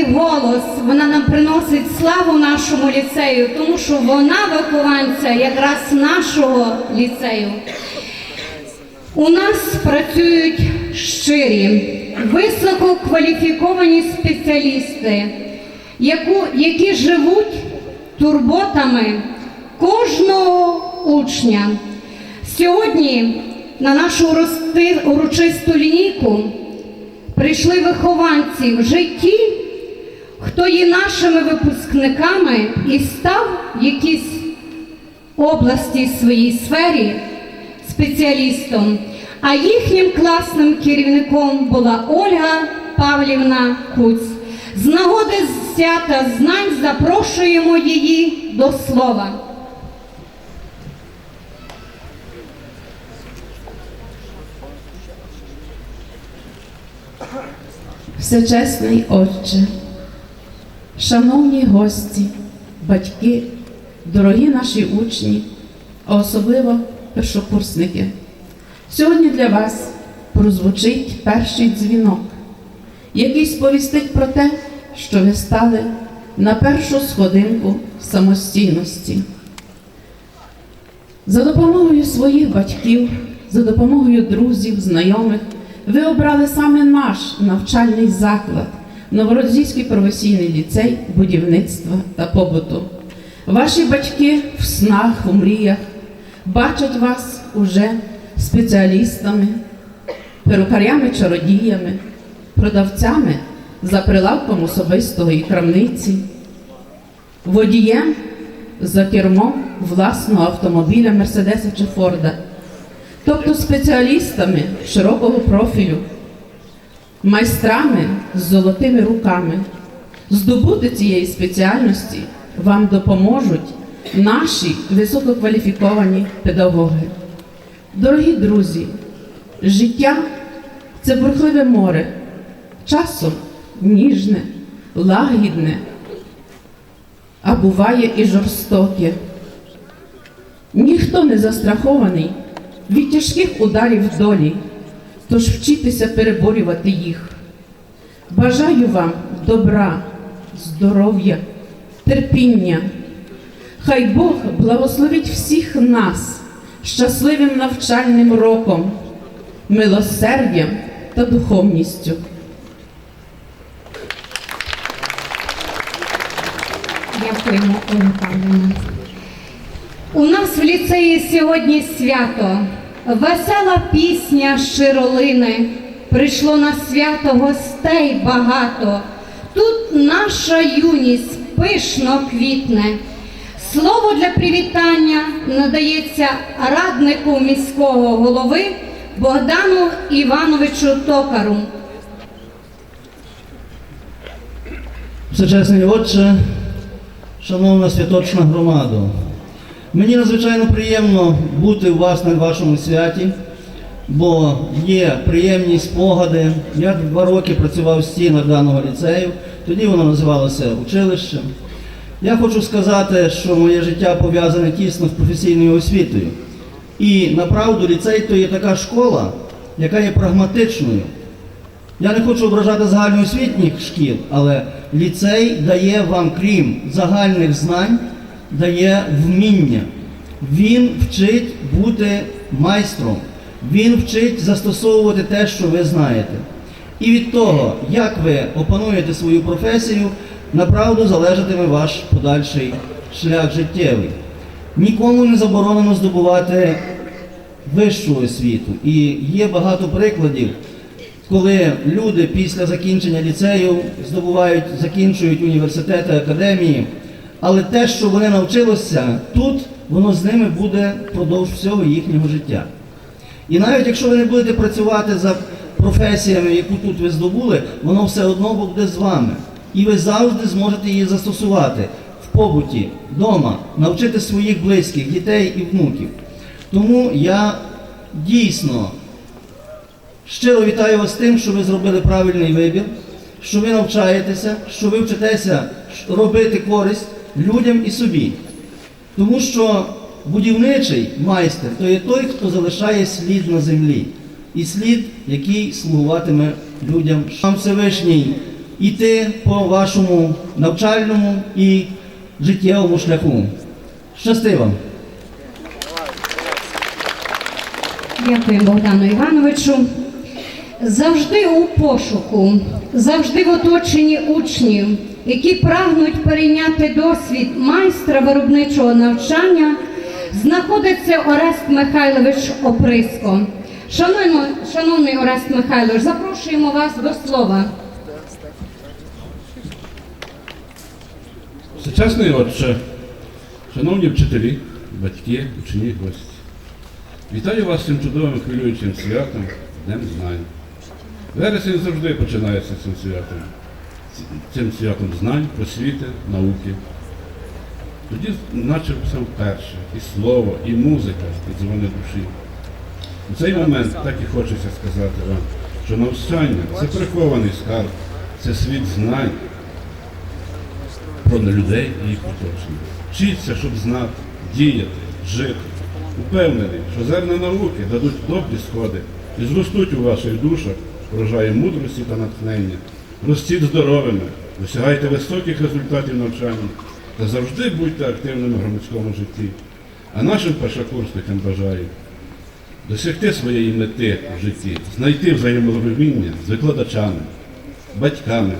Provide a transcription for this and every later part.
свій голос вона нам приносить славу нашому ліцею, тому що вона вихованця якраз нашого ліцею. У нас працюють щирі, висококваліфіковані спеціалісти, яку, які живуть турботами кожного учня. Сьогодні на нашу урочисту лінійку прийшли вихованці в житті, хто є нашими випускниками і став в якійсь області своїй сфері спеціалістом, а їхнім класним керівником була Ольга Павлівна Куць. З нагоди свята знань запрошуємо її до слова. Всечесний Отче, шановні гості, батьки, дорогі наші учні, а особливо першокурсники, сьогодні для вас прозвучить перший дзвінок, який сповістить про те, що ви стали на першу сходинку самостійності. За допомогою своїх батьків, за допомогою друзів, знайомих, ви обрали саме наш навчальний заклад, Новорозійський професійний ліцей будівництва та побуту. Ваші батьки в снах, у мріях бачать вас уже спеціалістами, перукарями-чародіями, продавцями за прилавком особистої крамниці, водієм за кермом власного автомобіля Мерседеса чи Форда, тобто спеціалістами широкого профілю, майстрами з золотими руками. Здобути цієї спеціальності вам допоможуть наші висококваліфіковані педагоги. Дорогі друзі, життя це бурхливе море, часом ніжне, лагідне, а буває і жорстоке. Ніхто не застрахований від тяжких ударів долі, тож вчитися переборювати їх. Бажаю вам добра, здоров'я, терпіння. Хай Бог благословить всіх нас щасливим навчальним роком, милосердям та духовністю. Дякуємо, Павлівна. У нас в ліцеї сьогодні свято. Весела пісня щиролини. Прийшло на свято гостей багато. Тут наша юність пишно квітне. Слово для привітання надається раднику міського голови Богдану Івановичу Токару. Всечесний Отче, шановна святочна громада, мені надзвичайно приємно бути у вас на вашому святі, бо є приємні спогади. Я два роки працював в стінах даного ліцею, тоді воно називалося училищем. Я хочу сказати, що моє життя пов'язане тісно з професійною освітою. І направду ліцей то є така школа, яка є прагматичною. Я не хочу ображати загальноосвітніх шкіл, але ліцей дає вам, крім загальних знань, дає вміння. Він вчить бути майстром, він вчить застосовувати те, що ви знаєте. І від того, як ви опануєте свою професію, направду залежатиме ваш подальший шлях життєвий. Нікому не заборонено здобувати вищу освіту. І є багато прикладів, коли люди після закінчення ліцею здобувають, закінчують університети, академії, але те, що вони навчилися тут, воно з ними буде впродовж всього їхнього життя. І навіть якщо ви не будете працювати за професіями, яку тут ви здобули, воно все одно буде з вами. І ви завжди зможете її застосувати в побуті, вдома, навчити своїх близьких, дітей і внуків. Тому я дійсно Щиро вітаю вас з тим, що ви зробили правильний вибір, що ви навчаєтеся, що ви вчитеся робити користь людям і собі. Тому що будівничий майстер то є той, хто залишає слід на землі. І слід, який слугуватиме людям. Вам Всевишній йти по вашому навчальному і життєвому шляху. Щасти вам! Дякую Богдану Івановичу. Завжди у пошуку, завжди в оточенні учнів, які прагнуть перейняти досвід майстра виробничого навчання, знаходиться Орест Михайлович Оприско. Шановно, шановний Орест Михайлович, запрошуємо вас до слова. Сучасний отче, шановні вчителі, батьки, учні, гості. Вітаю вас цим чудовим хвилюючим святом, Днем Знань. Вересень завжди починається цим святом. Цим святом знань, просвіти, науки. Тоді начався вперше і слово, і музика, і дзвони душі. У цей момент так і хочеться сказати вам, що навчання це прихований скарб, це світ знань, про людей і їх оточення. Вчіться, щоб знати, діяти, жити. Упевнений, що зерна науки дадуть добрі сходи і зростуть у ваших душах врожаї мудрості та натхнення. Ростіть здоровими, досягайте високих результатів навчання та завжди будьте активними в громадському житті. А нашим першокурсникам бажаю досягти своєї мети в житті, знайти взаєморозуміння з викладачами, батьками,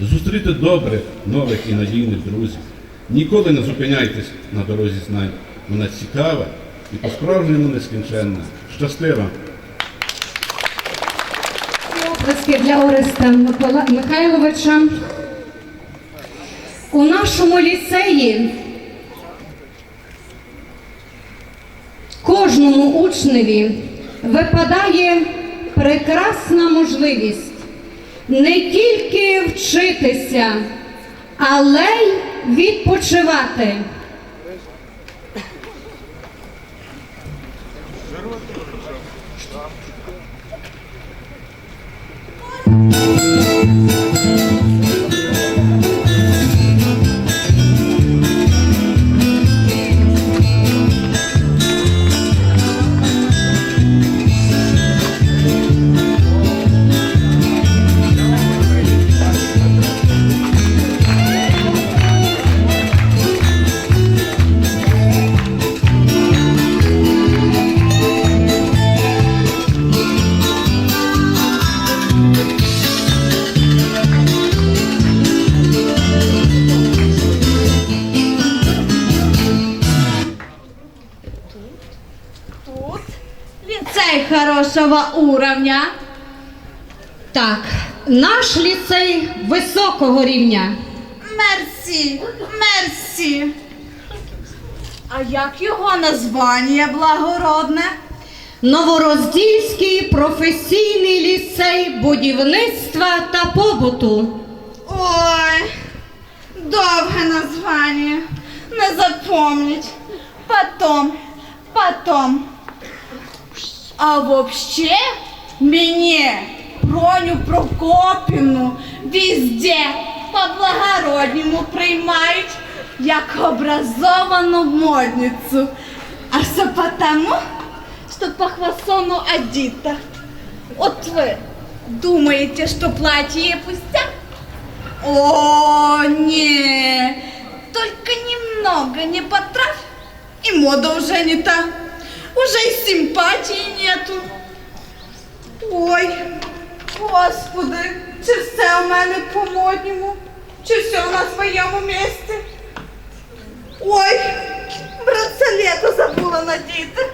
зустріти добрих, нових і надійних друзів. Ніколи не зупиняйтесь на дорозі знань. Вона цікава і по-справжньому нескінченна. Щасти вам! Оплески для Ореста Михайловича. У нашому ліцеї кожному учневі випадає прекрасна можливість не тільки вчитися, але й відпочивати. Тут хорошего уровня. Так, наш ліцей високого рівня. Мерсі, мерсі. А як його названня благородне? Новороздільський професійний ліцей будівництва та побуту. Ой, довге названня. Не запомнить. Потом, потом. А вообще мне Броню Прокопівну везде по-благородньому приймають як образовану модницю. А все потому, что по хвасону одіта. От ви думаєте, що платье пустяк? О, не, только немного не потрав, и мода уже не та, Уже и симпатии нету. Ой, господи, чи все у мене по-модньому, чи все на своєму місці? Ой, браслету забула надіти.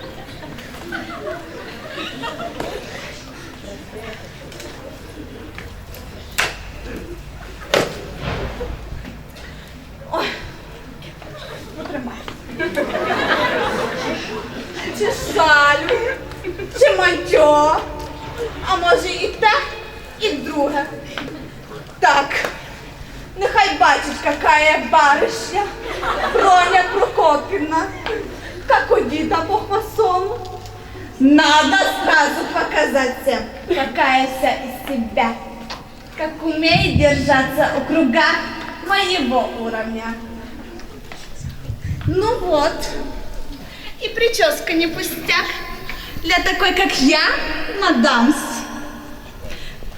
шалю, чи мантьо, а може і те, і друге. Так, нехай бачить, какая барышня, Броня Прокопівна, как одіта по фасону. Надо сразу показать всем, какая вся из себя, как умеет держаться у круга моего уровня. Ну вот, и прическа не пустяк для такой, как я, мадамс.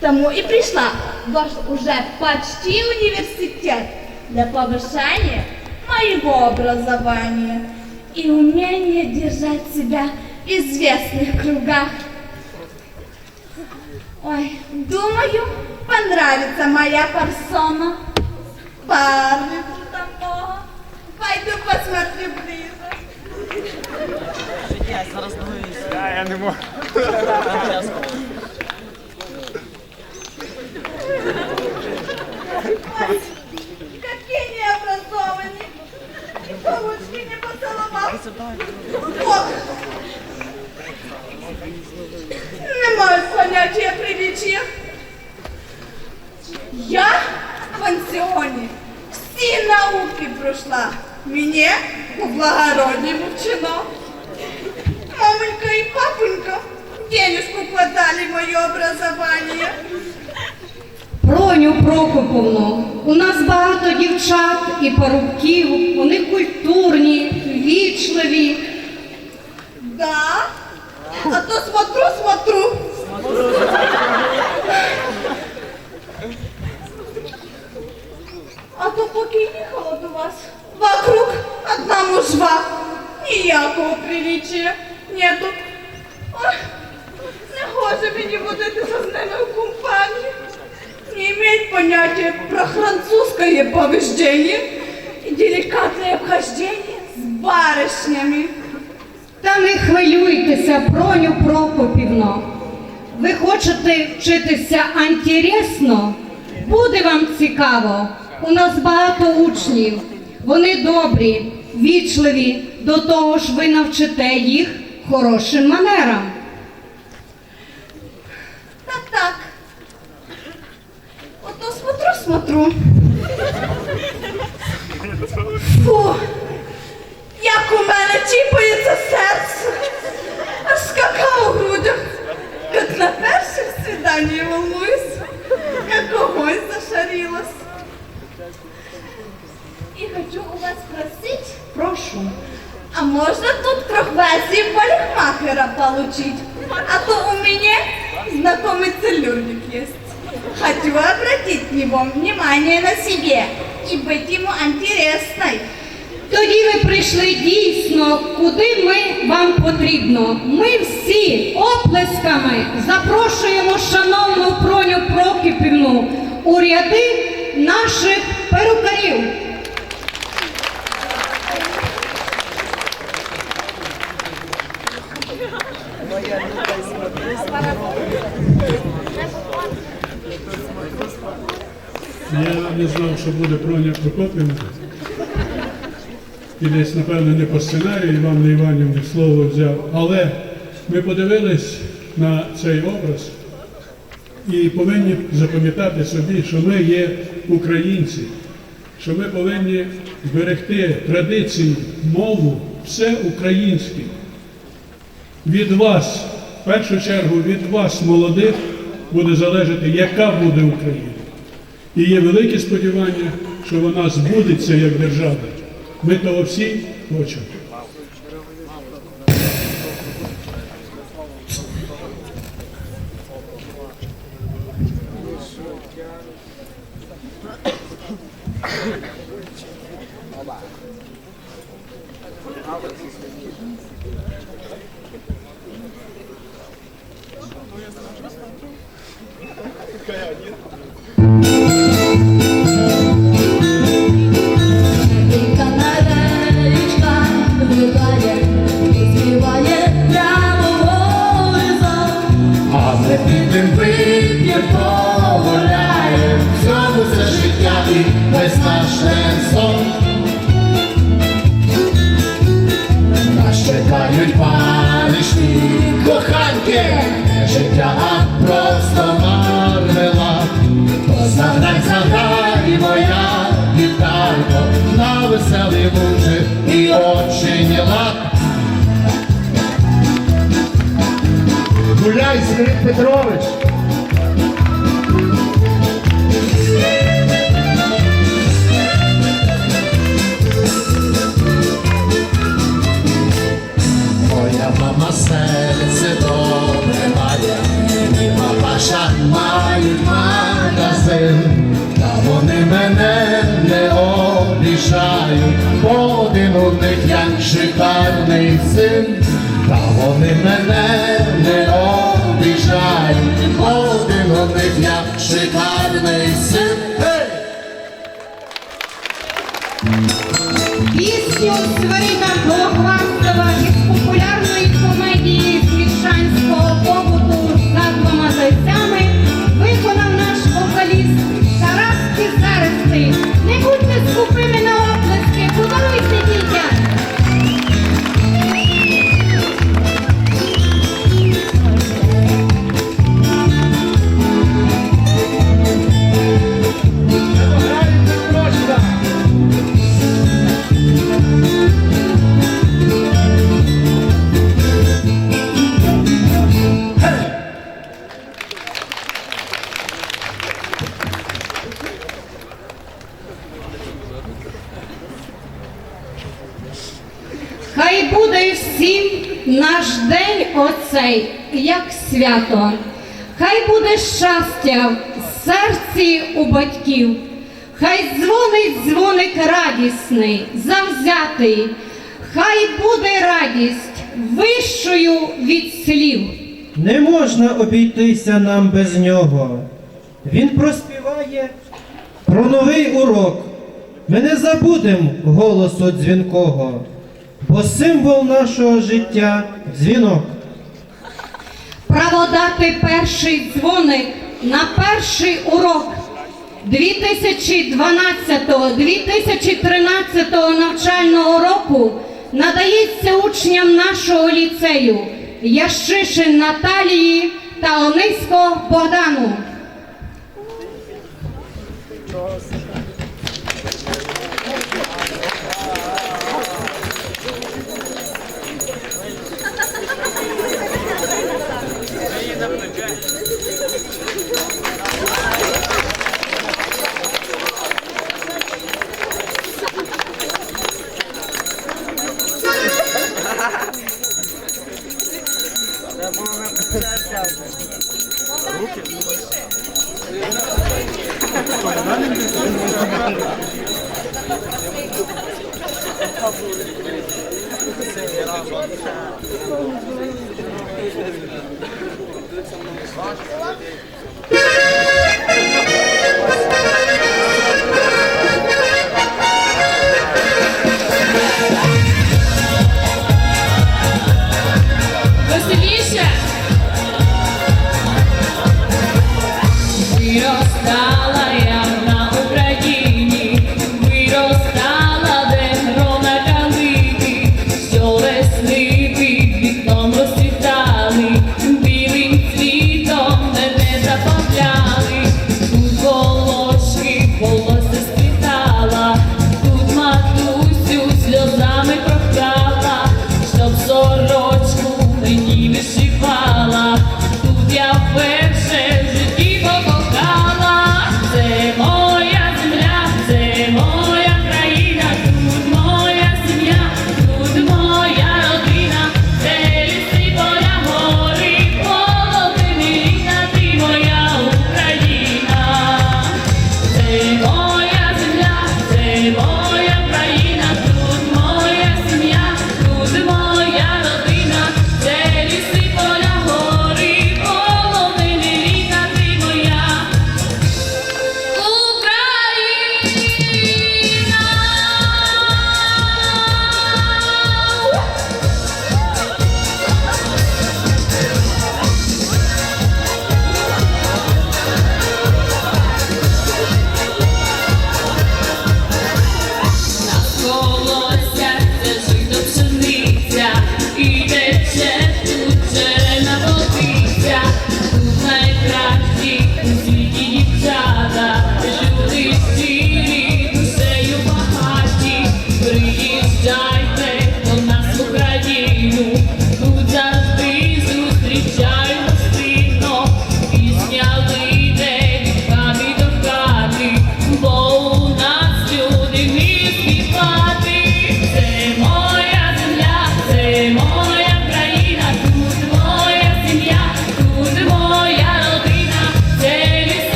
Тому и пришла ваш уже почти университет для повышения моего образования и умения держать себя в известных кругах. Ой, думаю, понравится моя персона. Парни тут там много. Пойду посмотрю ближе. Какие необразованные. И по ручке не поцеловал. Вот. Не маю поняття приличия. Я в пансіоні всі науки пройшла. Мені у благородному вчено. Прокоповну, у нас багато дівчат і парубків, вони культурні, вічливі. Да? А то смотрю, смотрю. А то поки їхала до вас, вокруг одна мужва. Ніякого приличия нету. Ой, не хоче мені водитися з ними в компанії. Не имеет понятия про французское поведение и деликатное обхождение с барышнями. Та не хвилюйтеся, Проню Прокопівно. Ви хочете вчитися антиресно? Буде вам цікаво. У нас багато учнів. Вони добрі, вічливі. До того ж ви навчите їх хорошим манерам. Так, так. Смотрю, смотрю. Фу, як у мене чіпається серце. Аж скакало в грудях. Как на перших свиданиях волнуюсь, как огонь зашарилась. И хочу у вас спросить, Прошу. а можно тут профессию парикмахера получить? А то у меня знакомый целлюрник есть. Хочу обратить его внимание на себе и быть ему интересной. Тоді ви прийшли дійсно, куди ми вам потрібно. Ми всі оплесками запрошуємо шановну Проню Прокипівну у ряди наших перукарів. Я не знав, що буде Проня Прокопівна. І десь, напевно, не по сценарію Іван Іванівні слово взяв. Але ми подивились на цей образ і повинні запам'ятати собі, що ми є українці, що ми повинні зберегти традиції, мову, все українське. Від вас, в першу чергу, від вас, молодих, буде залежати, яка буде Україна. І є велике сподівання, що вона збудеться як держава. Ми того всі хочемо. Них як шикарний син, та вони мене не обіжають, один у них як шикарний свято. Хай буде щастя в серці у батьків. Хай дзвонить дзвоник радісний, завзятий. Хай буде радість вищою від слів. Не можна обійтися нам без нього. Він проспіває про новий урок. Ми не забудем голосу дзвінкого, бо символ нашого життя дзвінок. Право дати перший дзвоник на перший урок 2012-2013 навчального року надається учням нашого ліцею Ящишин Наталії та Онисько Богдану.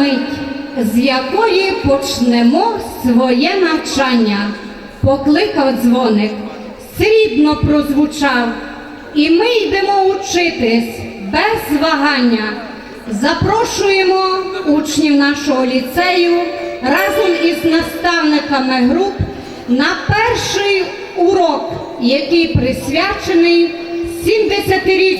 Мить, з якої почнемо своє навчання. Покликав дзвоник, срібно прозвучав, і ми йдемо учитись без вагання. Запрошуємо учнів нашого ліцею разом із наставниками груп на перший урок, який присвячений 70-річчю